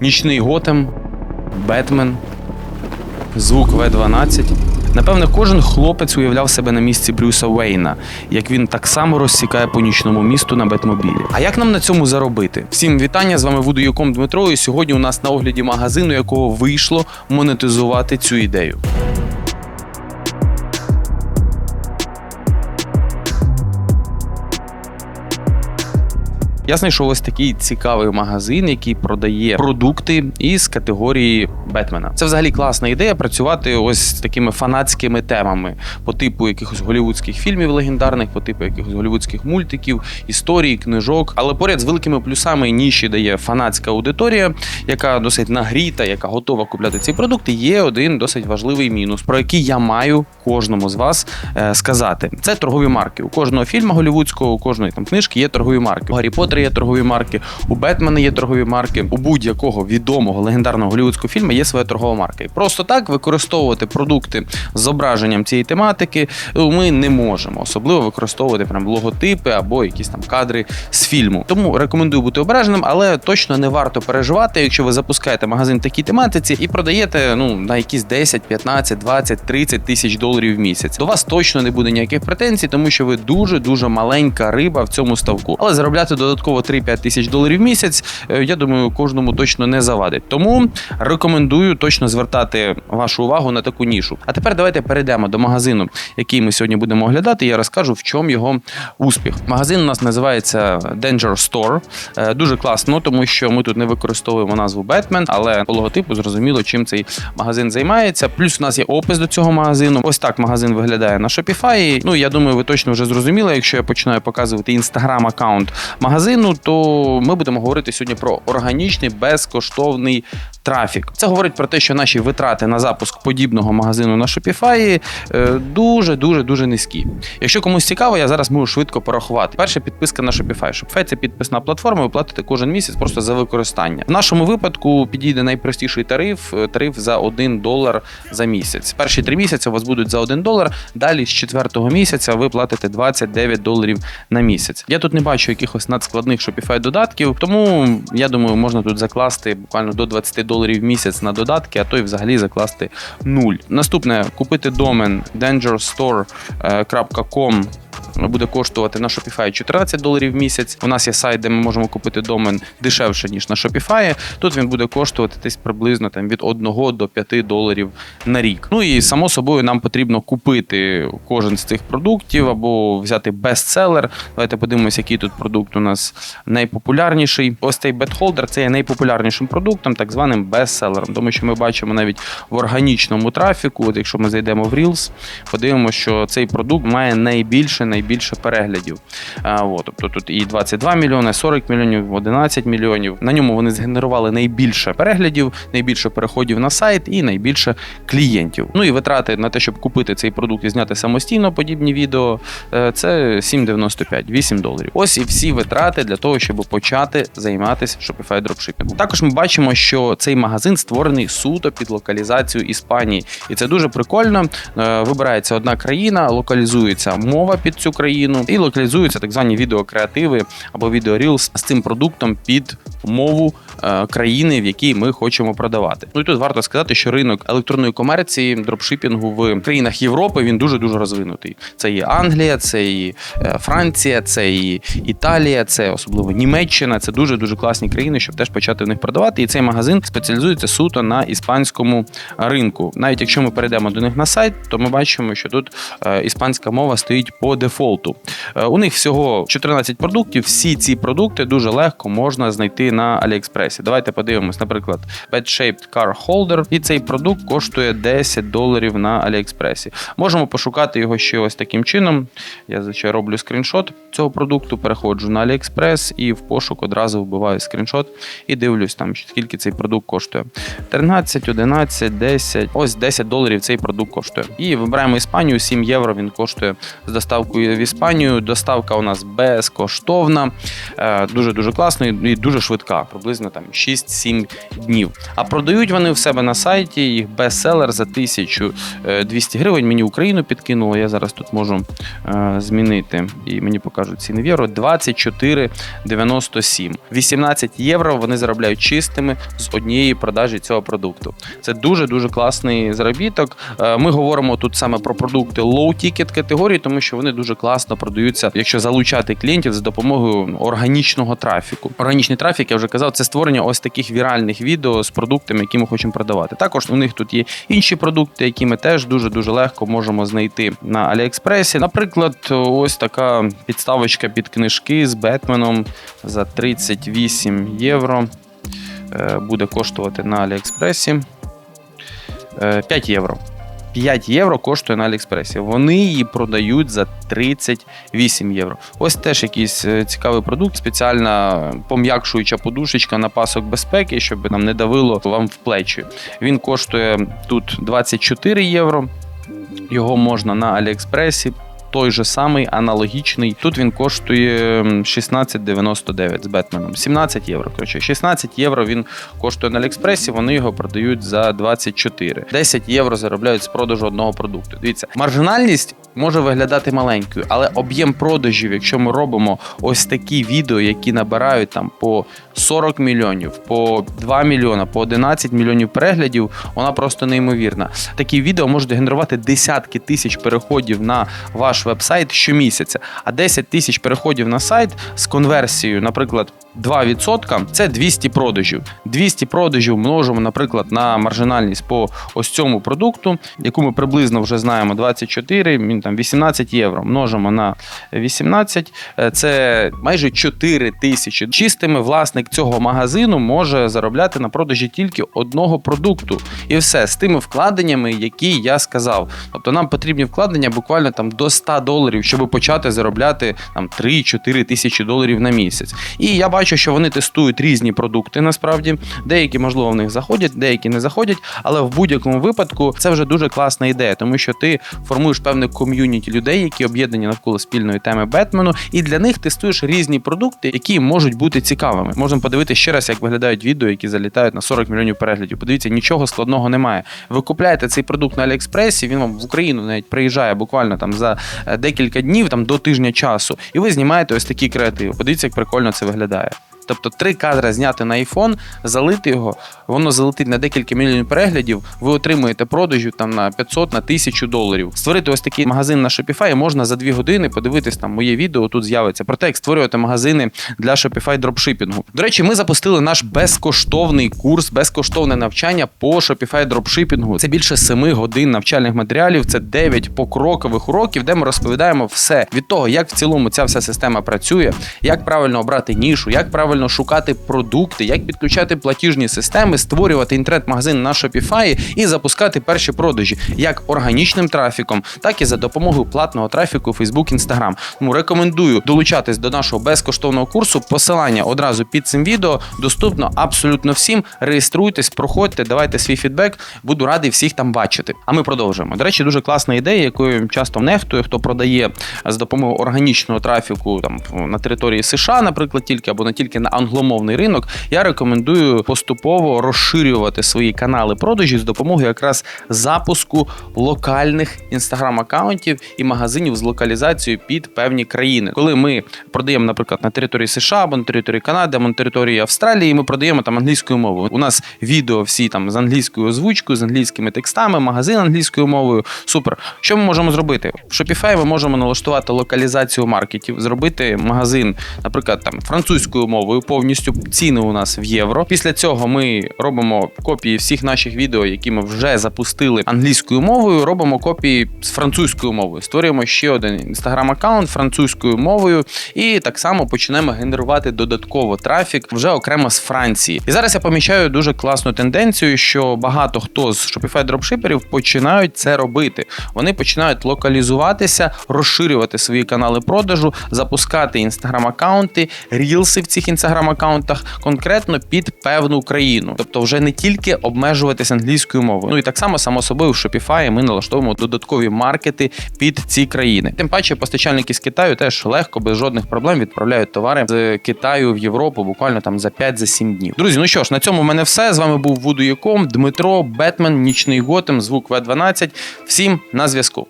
Нічний Готем, Бетмен, звук В12. Напевне, кожен хлопець уявляв себе на місці Брюса Уейна, як він так само розсікає по нічному місту на Бетмобілі. А як нам на цьому заробити? Всім вітання! З вами Вудоюком Дмитро. І сьогодні у нас на огляді магазину, якого вийшло монетизувати цю ідею. Я знайшов ось такий цікавий магазин, який продає продукти із категорії Бетмена. Це взагалі класна ідея працювати ось з такими фанатськими темами по типу якихось голівудських фільмів легендарних, по типу якихось голівудських мультиків, історій, книжок. Але поряд з великими плюсами ніші дає фанатська аудиторія, яка досить нагріта, яка готова купляти ці продукти. Є один досить важливий мінус, про який я маю кожному з вас е, сказати. Це торгові марки. У кожного фільму голівудського, у кожної там книжки є торгові марки. У Гаррі Поттера є торгові марки, у Бетмена є торгові марки. У будь-якого відомого легендарного голівудського фільму є своя торгова марка. І просто так використовувати продукти з зображенням цієї тематики ну, ми не можемо, особливо використовувати прям логотипи або якісь там кадри з фільму. Тому рекомендую бути обережним, але точно не варто переживати, якщо ви запускаєте магазин в такій тематиці і продаєте ну на якісь 10, 15, 20, 30 тисяч доларів в місяць. До вас точно не буде ніяких претензій, тому що ви дуже дуже маленька риба в цьому ставку. Але заробляти додатково 3-5 тисяч доларів в місяць, е, я думаю, кожному точно не завадить. Тому рекомендую точно звертати вашу увагу на таку нішу. А тепер давайте перейдемо до магазину, який ми сьогодні будемо оглядати. Я розкажу, в чому його успіх. Магазин у нас називається Danger Store. Е, Дуже класно, тому що ми тут не використовуємо назву Batman, але по логотипу зрозуміло, чим цей магазин займається. Плюс у нас є опис до цього магазину. Ось так магазин виглядає на Shopify. Ну я думаю, ви точно вже зрозуміли. Якщо я починаю показувати інстаграм аккаунт магазину, то ми будемо говорити сьогодні про органічний безкоштовний трафік. Це говорить про те, що наші витрати на запуск подібного магазину на Shopify дуже дуже дуже низькі. Якщо комусь цікаво, я зараз можу швидко порахувати. Перша підписка на Shopify. Shopify – це підписна платформа. Ви платите кожен місяць просто за використання. В нашому випадку підійде найпростіший тариф е, тариф за 1 долар за місяць. Перші три місяці у вас будуть за 1 долар. Далі з четвертого місяця ви платите 29 доларів на місяць. Я тут не бачу якихось надскладних Shopify додатків, тому я думаю, можна тут закласти буквально до 20 доларів в місяць на додатки, а то й взагалі закласти нуль. Наступне купити домен dangerstore.com буде коштувати на Shopify 14 доларів в місяць. У нас є сайт, де ми можемо купити домен дешевше ніж на Shopify. Тут він буде коштувати десь приблизно там від 1 до 5 доларів на рік. Ну і само собою нам потрібно купити кожен з цих продуктів або взяти бестселер. Давайте подивимося, який тут продукт у нас найпопулярніший. Ось цей бетхолдер це є найпопулярнішим продуктом, так званим бестселером. Тому що ми бачимо навіть в органічному трафіку. От якщо ми зайдемо в Reels, подивимося, що цей продукт має найбільше найбільше переглядів. А, от, тобто тут і 22 мільйони, 40 мільйонів, 11 мільйонів. На ньому вони згенерували найбільше переглядів, найбільше переходів на сайт і найбільше клієнтів. Ну і витрати на те, щоб купити цей продукт і зняти самостійно подібні відео, е, це 7,95, 8 доларів. Ось і всі витрати для того, щоб почати займатися Shopify дропшипінгом. Також ми бачимо, що цей магазин створений суто під локалізацію Іспанії, і це дуже прикольно. Е, Вибирається одна країна, локалізується мова під цю країну, і локалізуються так звані відеокреативи або відеорілс з цим продуктом під мову е, країни, в якій ми хочемо продавати. Ну і тут варто сказати, що ринок електронної комерції, дропшипінгу в країнах Європи він дуже дуже розвинутий. Це і Англія, це і е, Франція, це і Італія, це особливо Німеччина. Це дуже дуже класні країни, щоб теж почати в них продавати. І цей магазин спеціалізується суто на іспанському ринку. Навіть якщо ми перейдемо до них на сайт, то ми бачимо, що тут е, іспанська мова стоїть по дефолту. Е, У них всього 14 продуктів. Всі ці продукти дуже легко можна знайти на Аліекспресі. Давайте подивимось, наприклад, Bad Shaped Car Holder. І цей продукт коштує 10 доларів на Аліекспресі. Можемо пошукати його ще ось таким чином. Я звичайно роблю скріншот цього продукту, переходжу на Аліекспрес і в пошук одразу вбиваю скріншот і дивлюсь там, скільки цей продукт коштує. 13, 11, 10. Ось 10 доларів цей продукт коштує. І вибираємо Іспанію, 7 євро він коштує з доставкою в в Іспанію. Доставка у нас безкоштовна, дуже дуже класно і дуже швидка, приблизно там 6-7 днів. А продають вони в себе на сайті їх бестселер за 1200 гривень. Мені Україну підкинуло. Я зараз тут можу е, змінити і мені покажуть ціни в євро. 24,97. 18 євро вони заробляють чистими з однієї продажі цього продукту. Це дуже дуже класний заробіток. Е, Ми говоримо тут саме про продукти low-ticket категорії, тому що вони дуже класно продаються, якщо залучати клієнтів за допомогою органічного трафіку. Органічний трафік, я вже казав, це створення ось таких віральних відео з продуктами, які ми хочемо продавати. Також у них тут є інші продукти, які ми теж дуже дуже легко можемо знайти на Аліекспресі. Наприклад, ось така підставочка під книжки з Бетменом за 38 євро. Е, Буде коштувати на Аліекспресі. Е, 5 євро. 5 євро коштує на Аліекспресі. Вони її продають за 38 євро. Ось теж якийсь е, цікавий продукт, спеціальна пом'якшуюча подушечка на пасок безпеки, щоб нам не давило вам в плечі. Він коштує тут 24 євро. Його можна на Аліекспресі. Той же самий аналогічний. Тут він коштує 16,99 з Бетменом. 17 євро. Коротше, 16 євро він коштує на Аліекспресі. Вони його продають за 24. 10 євро заробляють з продажу одного продукту. Дивіться, маржинальність може виглядати маленькою, але об'єм продажів, якщо ми робимо ось такі відео, які набирають там по 40 мільйонів, по 2 мільйона, по 11 мільйонів переглядів, вона просто неймовірна. Такі відео можуть генерувати десятки тисяч переходів на ваш веб-сайт щомісяця, а 10 тисяч переходів на сайт з конверсією, наприклад. 2% це 200 продажів. 200 продажів множимо, наприклад, на маржинальність по ось цьому продукту, яку ми приблизно вже знаємо 24, там 18 євро. Множимо на 18, е, це майже 4 тисячі. Чистими власник цього магазину може заробляти на продажі тільки одного продукту. І все з тими вкладеннями, які я сказав. Тобто нам потрібні вкладення буквально там до 100 доларів, щоб почати заробляти там 3-4 тисячі доларів на місяць. І я бачу, що вони тестують різні продукти. Насправді деякі, можливо, в них заходять, деякі не заходять. Але в будь-якому випадку це вже дуже класна ідея, тому що ти формуєш певне ком'юніті людей, які об'єднані навколо спільної теми Бетмену, і для них тестуєш різні продукти, які можуть бути цікавими. Можемо подивитися ще раз, як виглядають відео, які залітають на 40 мільйонів переглядів. Подивіться, нічого складного немає. Ви купляєте цей продукт на Аліекспресі, він вам в Україну навіть приїжджає буквально там за декілька днів, там до тижня часу, і ви знімаєте ось такі креативи. Подивіться, як прикольно це виглядає. Тобто три кадри зняти на iPhone, залити його, воно залетить на декілька мільйонів переглядів. Ви отримуєте продажу там на 500 на 1000 доларів. Створити ось такий магазин на Shopify можна за дві години подивитись там моє відео. Тут з'явиться про те, як створювати магазини для Shopify дропшипінгу. До речі, ми запустили наш безкоштовний курс, безкоштовне навчання по Shopify дропшипінгу. Це більше 7 годин навчальних матеріалів. Це 9 покрокових уроків, де ми розповідаємо все від того, як в цілому ця вся система працює, як правильно обрати нішу, як правильно правильно шукати продукти, як підключати платіжні системи, створювати інтернет-магазин на Shopify і запускати перші продажі як органічним трафіком, так і за допомогою платного трафіку Facebook, Instagram. Тому рекомендую долучатись до нашого безкоштовного курсу. Посилання одразу під цим відео доступно абсолютно всім. Реєструйтесь, проходьте, давайте свій фідбек. Буду радий всіх там бачити. А ми продовжуємо. До речі, дуже класна ідея, якою часто нехтує, хто продає з допомогою органічного трафіку там на території США, наприклад, тільки або не тільки на англомовний ринок, я рекомендую поступово розширювати свої канали продажі з допомогою якраз запуску локальних інстаграм-аккаунтів і магазинів з локалізацією під певні країни. Коли ми продаємо, наприклад, на території США або на території Канади, або на території Австралії, ми продаємо там англійською мовою. У нас відео всі там з англійською озвучкою, з англійськими текстами, магазин англійською мовою. Супер. Що ми можемо зробити? В Shopify ми можемо налаштувати локалізацію маркетів, зробити магазин, наприклад, там французькою мовою повністю ціни у нас в євро. Після цього ми робимо копії всіх наших відео, які ми вже запустили англійською мовою. Робимо копії з французькою мовою. Створюємо ще один інстаграм-аккаунт французькою мовою, і так само почнемо генерувати додатково трафік вже окремо з Франції. І зараз я помічаю дуже класну тенденцію, що багато хто з Shopify дропшиперів починають це робити. Вони починають локалізуватися, розширювати свої канали продажу, запускати інстаграм-аккаунти, рілси в цих інстаграм інстаграм-аккаунтах конкретно під певну країну, тобто вже не тільки обмежуватись англійською мовою. Ну і так само само собою в Shopify ми налаштовуємо додаткові маркети під ці країни. Тим паче, постачальники з Китаю теж легко без жодних проблем відправляють товари з Китаю в Європу буквально там за 5-7 днів. Друзі, ну що ж, на цьому в мене все. З вами був Вудуяком, Дмитро, Бетмен, Нічний Готем, звук В12. Всім на зв'язку.